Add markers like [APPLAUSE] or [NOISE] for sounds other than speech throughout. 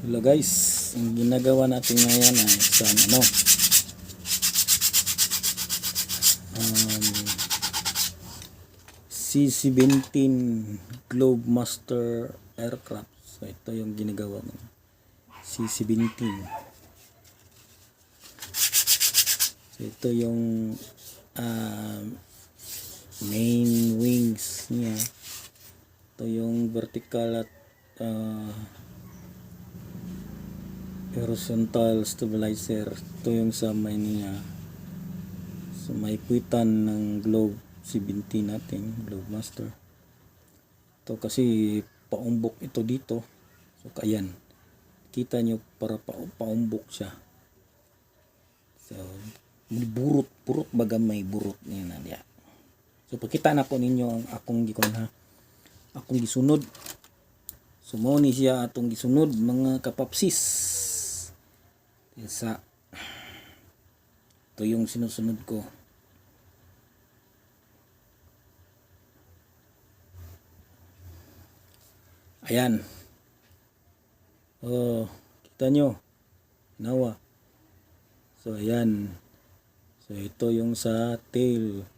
Hello guys, ang ginagawa natin ngayon ay isang ano um, C-17 Globemaster aircraft. So ito yung ginagawa ng C-17. So ito yung um, main wings niya. Ito yung vertical at uh, horizontal stabilizer. Ito yung sa may niya sa may puwitan ng globe 17 natin globe master. Ito kasi paumbok ito dito. So kayan kita nyo para pa, paumbok siya. So burot burot baga may burot niya na diya so pakita na po ninyo ang akong gikon ha. Akong gisunod. So mao ni siya atong gisunod mga kapapsis. Sa ito yung sinusunod ko. Ayan. Oh, kita nyo. Nawa. So ayan. So ito yung sa tail.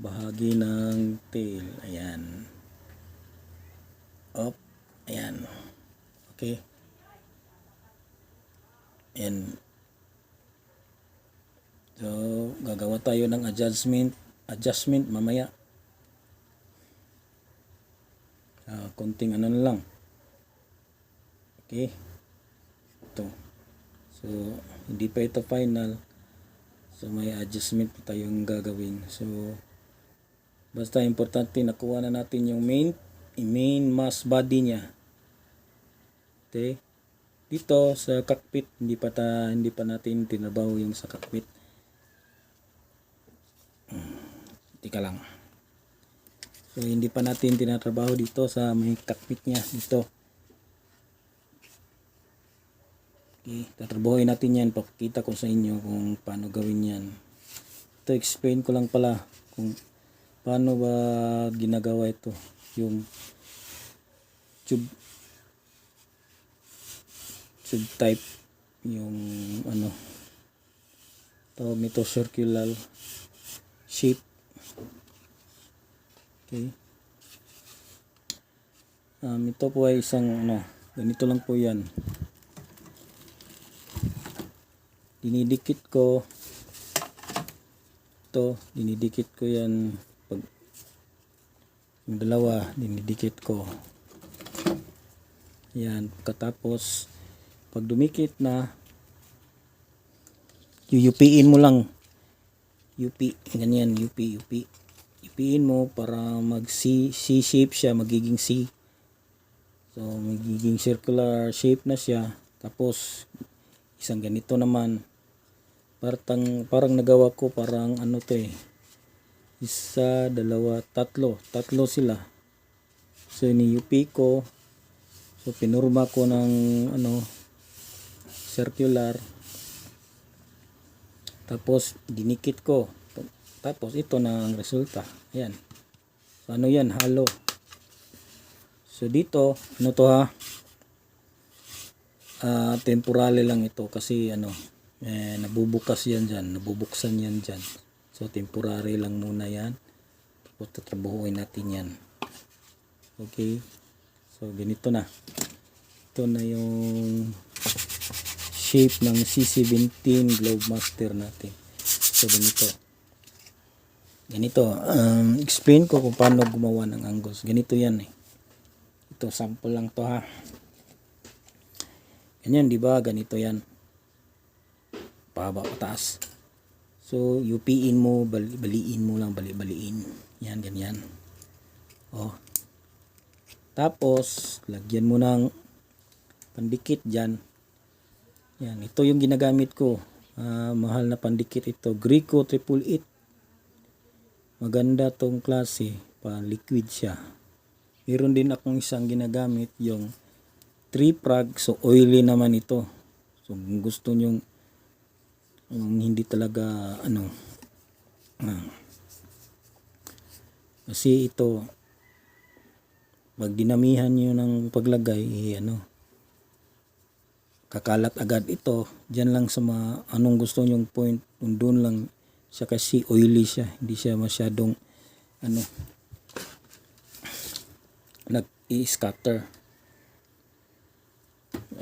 Bahagi ng tail. Ayan. Up. Ayan. Okay. And so gagawa tayo ng adjustment adjustment mamaya. Ah, konting ano lang. Okay. Ito. So hindi pa ito final. So may adjustment pa tayong gagawin. So basta importante nakuha na natin yung main main mass body niya. Okay. Dito sa cockpit hindi pa ta hindi pa natin tinabaho yung sa cockpit. Tika lang. So hindi pa natin tinatrabaho dito sa may cockpit niya dito. Okay, tatrabahoin natin yan. Papakita ko sa inyo kung paano gawin yan. Ito, explain ko lang pala kung paano ba ginagawa ito. Yung tube tube type yung ano tawag nito circular shape. Okay. Um, ito po ay isang ano ganito lang po yan. Dinidikit ko. Ito dinidikit ko yan pag yung dalawa dinidikit ko. Yan pagkatapos pag dumikit na yuyupiin mo lang. UP ganyan UP UP UPin mo para mag C, C shape siya magiging C so magiging circular shape na siya. Tapos isang ganito naman. Parang parang nagawa ko parang ano to eh. Isa, dalawa, tatlo. Tatlo sila. So ni-UP ko. So pinurma ko ng ano circular. Tapos dinikit ko. Tapos ito na ang resulta. Ayan. So ano yan? Halo. So dito ano to ha? Ah temporary lang ito kasi ano eh, nabubukas yan dyan. Nabubuksan yan dyan. So temporary lang muna yan. Tapos tatrabahuin natin yan. Okay? So ganito na. Ito na yung shape ng C17 Globemaster natin. So ganito. Ganito. Um, explain ko kung paano gumawa ng angles. Ganito yan eh. Ito sample lang to ha. Ganyan di ba? Ganito yan. Pahaba pataas. So UP-in mo, bali, baliin mo lang, bali-baliin. Yan, ganyan. Oh. Tapos, lagyan mo ng pandikit dyan. Yan, ito yung ginagamit ko. Ah, mahal na pandikit ito. Greco 888. Maganda tong klase. Pa liquid siya. Meron din akong isang ginagamit yung 3 prag. So oily naman ito. So kung gusto nyo yung hindi talaga ano ah, kasi ito pag dinamihan nyo ng paglagay eh, ano kakalat agad ito. Diyan lang sa mga anong gusto nyong point. Doon lang siya kasi oily siya. Hindi siya masyadong ano nag-i-scatter.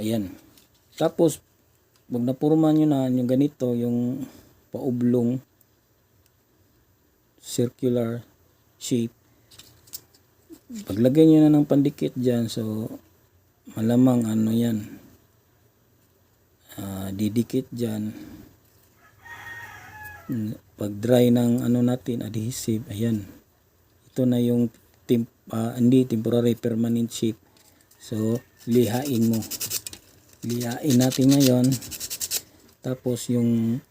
Ayan. Tapos, pag napurma nyo na yung ganito, yung paublong circular shape, paglagay nyo na ng pandikit dyan, so, malamang ano yan, ah, didikit dyan. Mm, Pag dry ng ano natin, adhesive, ayan. Ito na yung temp, ah, hindi temporary permanent shape. So, lihain mo. Lihain natin ngayon. Tapos yung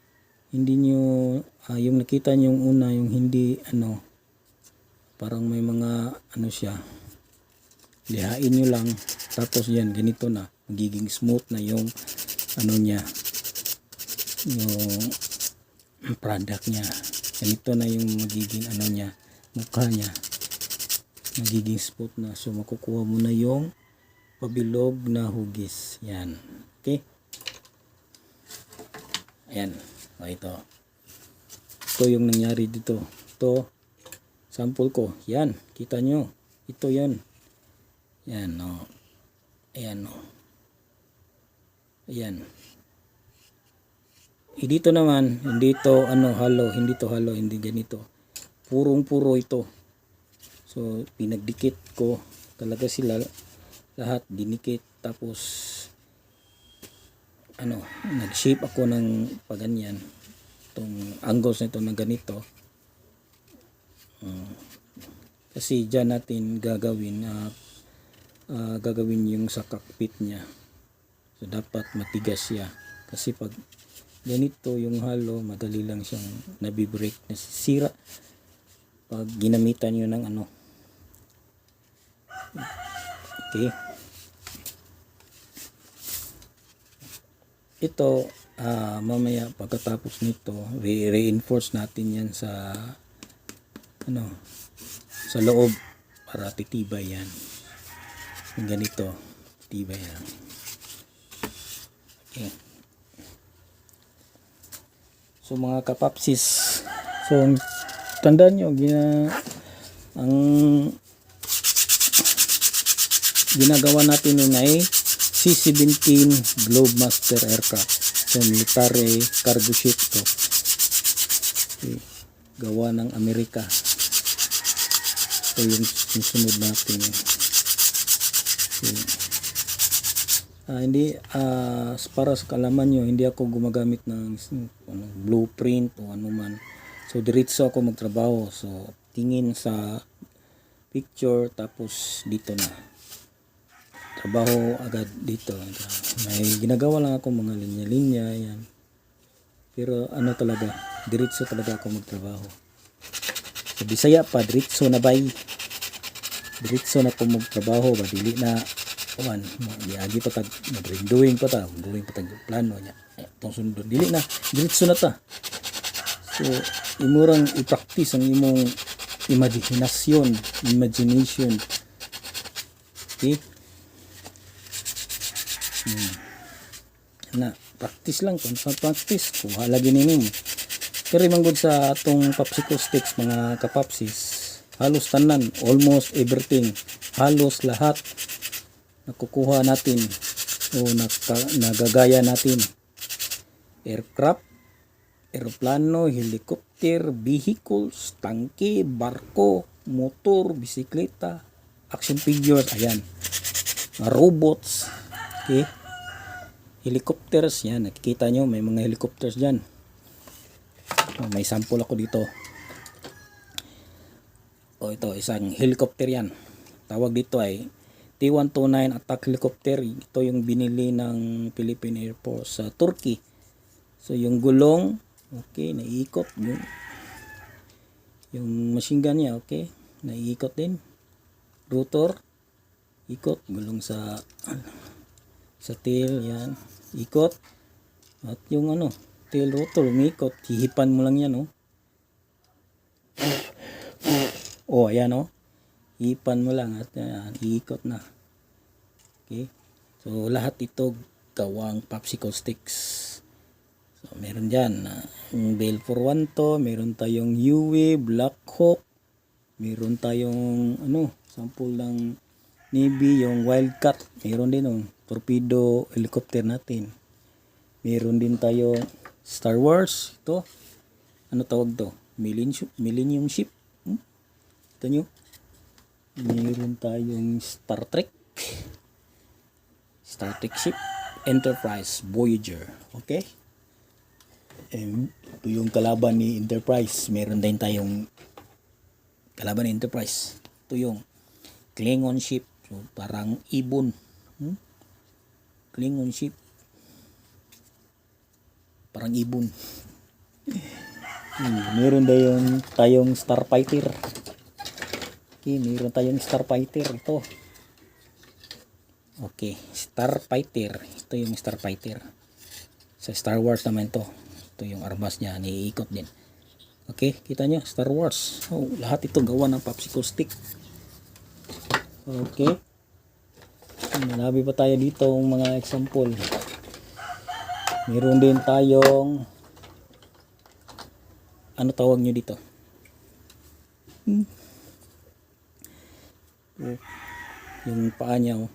hindi nyo, ah, yung nakita nyo yung una, yung hindi, ano, parang may mga, ano siya, lihain nyo lang. Tapos yan, ganito na. Magiging smooth na yung, ano niya, yung product niya. Ganito na yung magiging, ano niya, mukha niya. Magiging smooth na. So, makukuha mo na yung pabilog na hugis. Yan. Okay? Ayan. O, ito. Ito yung nangyari dito. Ito, sample ko. Yan. Kita nyo. Ito yan. Yan, o. Ayan, o. Ayan. Eh, dito naman, hindi to ano, halo, hindi to halo, hindi ganito. Purong-puro ito. So, pinagdikit ko talaga sila lahat dinikit tapos ano, nag-shape ako ng paganyan itong angles nito na ganito Mm. kasi dyan natin gagawin ah, ah, gagawin yung sa cockpit niya so dapat matigas siya. Kasi pag ganito yung halo madali lang siyang nabibreak nasisira pag ginamitan nyo ng ano. Okay. Ito ah, mamaya pagkatapos nito re-reinforce natin yan sa ano sa loob para titibay yan. Yung ganito tibay yan so mga kapapsis so tandaan nyo gina ang ginagawa natin yun ay C-17 Globemaster aircraft. So, military cargo ship to. Okay. Gawa ng Amerika. Ito yung susunod natin. Okay. Ah, hindi, ah, para sa kalaman nyo, hindi ako gumagamit ng ano, blueprint o ano man. So, diretso ako magtrabaho. So, tingin sa picture, tapos dito na trabaho agad dito. May ginagawa lang ako mga linya-linya, yan. Pero ano talaga, diretso talaga ako magtrabaho. Sa Bisaya pa, diretso na bay. Diretso na ako magtrabaho, ba, na, kuman, iagi pa tag, mag-doing pa ta, doing pa tag plano niya. Eh, Itong sundon, dili na, diretso na ta. So, imurang i-practice ang imong imaginasyon, imagination. Okay? na practice lang kung sa practice kuha lagi nini mo pero manggod sa atong popsicle sticks mga kapapsis halos tanan almost everything halos lahat nakukuha natin o naka, nagagaya natin. Aircraft eroplano, helicopter, vehicles, tangke, barko, motor, bisikleta, action figures, ayan. Mga robots, okay? helicopters yan. Nakikita nyo may mga helicopters dyan. Oh, may sample ako dito. Oh ito isang helicopter yan. Tawag dito ay T-129 attack helicopter. Ito yung binili ng Philippine Air Force sa Turkey. So yung gulong okay naiikot yung yung machine gun niya okay naiikot din. Rotor ikot gulong sa sa tail yan ikot. At yung ano tail rotor umikot hihipan mo lang yan oh. Oh ayan oh hihipan mo lang at yan, iikot na okay so lahat ito gawang popsicle sticks. So, meron dyan. Uh, Bale for one to. Meron tayong Yui, Black Hawk. Meron tayong, ano, sample ng Navy, yung Wildcat. Meron din yung torpedo helicopter natin. Meron din tayong Star Wars. Ito. Ano tawag to? Millennium, Millennium Ship. Hmm? Ito nyo. Meron tayong Star Trek. Star Trek Ship. Enterprise Voyager. Okay? And ito yung kalaban ni Enterprise. Meron din tayong kalaban ni Enterprise. Ito yung Klingon ship. So, parang ibon. Hmm? Klingon ship. Parang ibon. Hmm, meron din tayong Starfighter. Okay, meron tayong Starfighter. Ito. Okay, Starfighter. Ito yung Starfighter. Sa Star Wars naman to. Ito yung armas niya. Niikot din. Okay, kita nyo, Star Wars. Oh, lahat ito gawa ng popsicle stick. Okay. Malabi pa tayo dito ang mga example. Meron din tayong ano tawag nyo dito? Hmm. Oh, yung paa niya oh,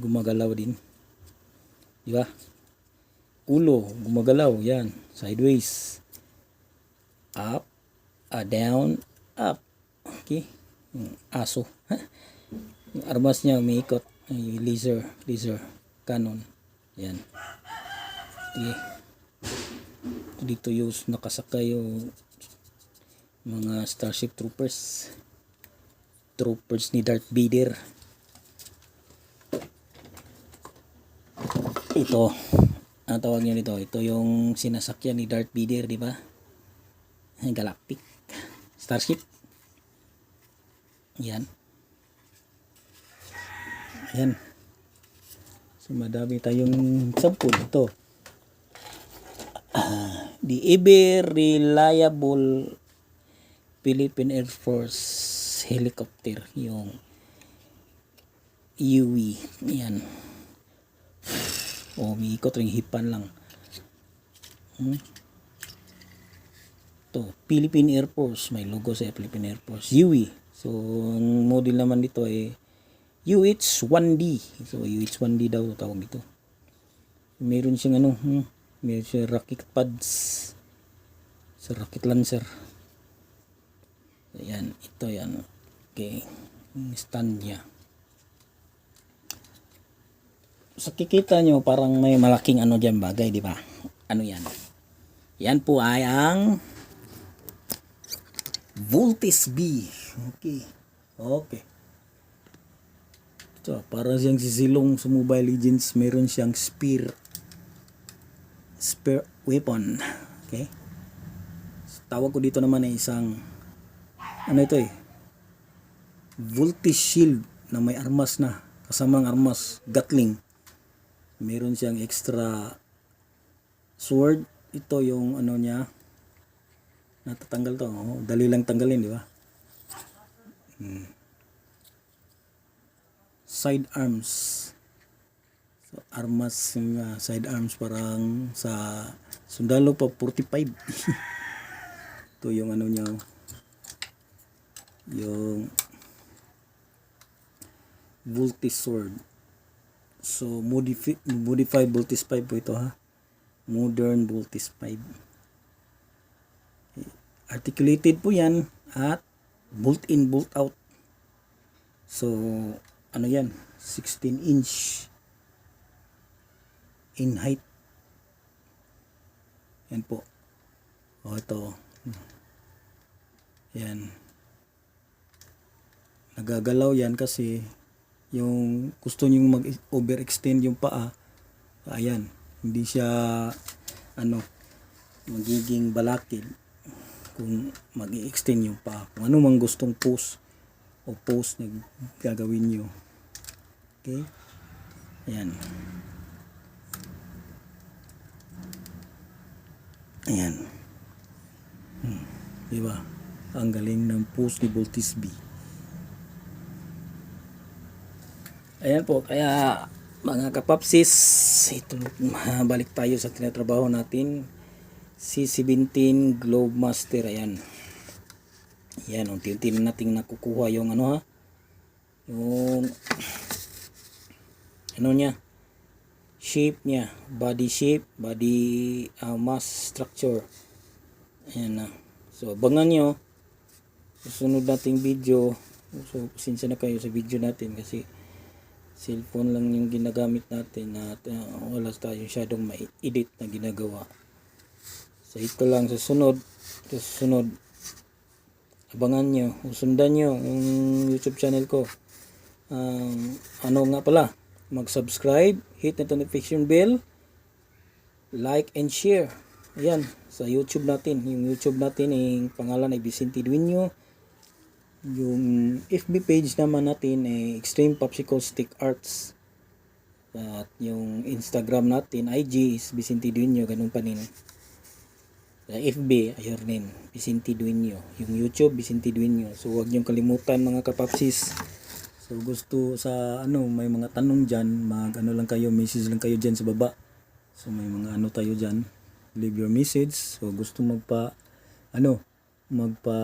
gumagalaw din. Di ba? Ulo, gumagalaw. Yan. Sideways. Up. ah, down. Up. Okay. Yung aso. yung armas niya umiikot. Yung laser. Laser. Cannon. Yan. Okay. Dito yung nakasakay yung mga Starship Troopers. Troopers ni Darth Vader. Ito. Ang tawag niya nito. Ito yung sinasakyan ni Darth Vader, di ba? Galactic. Starship. Yan. Ayan. So, madami tayong sample. Ito. Ah, the ever reliable Philippine Air Force helicopter. Yung UE. Yan. O, umiikot ring hipan lang. Hmm? to Philippine Air Force may logo sa Philippine Air Force UE so ang model naman dito ay UH-1D so UH-1D daw tawag dito meron siyang ano hmm, meron siyang rocket pads sa rocket launcher ayan ito yan okay yung stand niya sa kikita nyo parang may malaking ano dyan bagay di ba ano yan yan po ay ang Voltis B. Okay. Okay. So, para siyang sisilong sa Mobile Legends, meron siyang spear. Spear weapon. Okay. So, tawag ko dito naman ay isang ano ito eh. Voltis shield na may armas na. Kasamang armas. Gatling. Meron siyang extra sword. Ito yung ano niya natatanggal to. Oh, dali lang tanggalin, di ba? Hmm. Side arms. So, armas yung uh, side arms parang sa sundalo pa 45. [LAUGHS] Ito yung ano niya. Yung Voltis sword. So, modifi modified Voltis 5 po ito ha. Modern Voltis 5 articulated po yan at bolt in bolt out. So ano yan? 16 inch in height. Yan po. O ito. Yan. Nagagalaw yan kasi yung gusto nyo mag overextend yung paa ayan hindi siya ano magiging balakid kung mag extend yung pa kung ano mang gustong post o post na gagawin nyo okay? Ayan. Ayan. Hmm. diba ang galing ng post ni Voltis B ayan po kaya Mga kapapsis, ito balik tayo sa tinatrabaho natin. C17 Globe Master, ayan. Ayan, unti-unti na natin nakukuha yung ano ha. Yung ano niya. Shape niya, body shape, body uh, mass structure. Ayan na. So, abangan nyo. Susunod nating video. So, pasensya na kayo sa video natin kasi cellphone lang yung ginagamit natin at uh, wala tayong masyadong ma-edit na ginagawa. So, ito lang sa sunod. Sa sunod. Abangan nyo. Sundan nyo yung YouTube channel ko. Um, ano nga pala? Mag-subscribe, hit the notification bell, like and share. Ayan, sa YouTube natin. Yung YouTube natin, yung pangalan ay Vicente Duino. Yung FB page naman natin ay Extreme Popsicle Stick Arts. At yung Instagram natin, IG is Vicente Duino, ganun pa din. Sa FB, ayun rin, Vicente Duino. Yung YouTube, Vicente Duino. So, huwag niyong kalimutan mga kapapsis. So, gusto sa ano, may mga tanong dyan, mag ano lang kayo, message lang kayo dyan sa baba. So, may mga ano tayo dyan. Leave your message. So, gusto magpa, ano, magpa,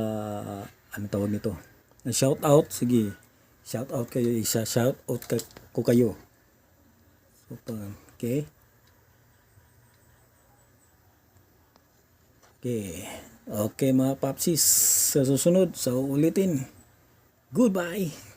ano tawag nito? Shout out, sige. Shout out kayo, isa shout out ka, ko kayo. So, okay. Okay. Okay mga papsis. Sa susunod, sa ulitin. Goodbye.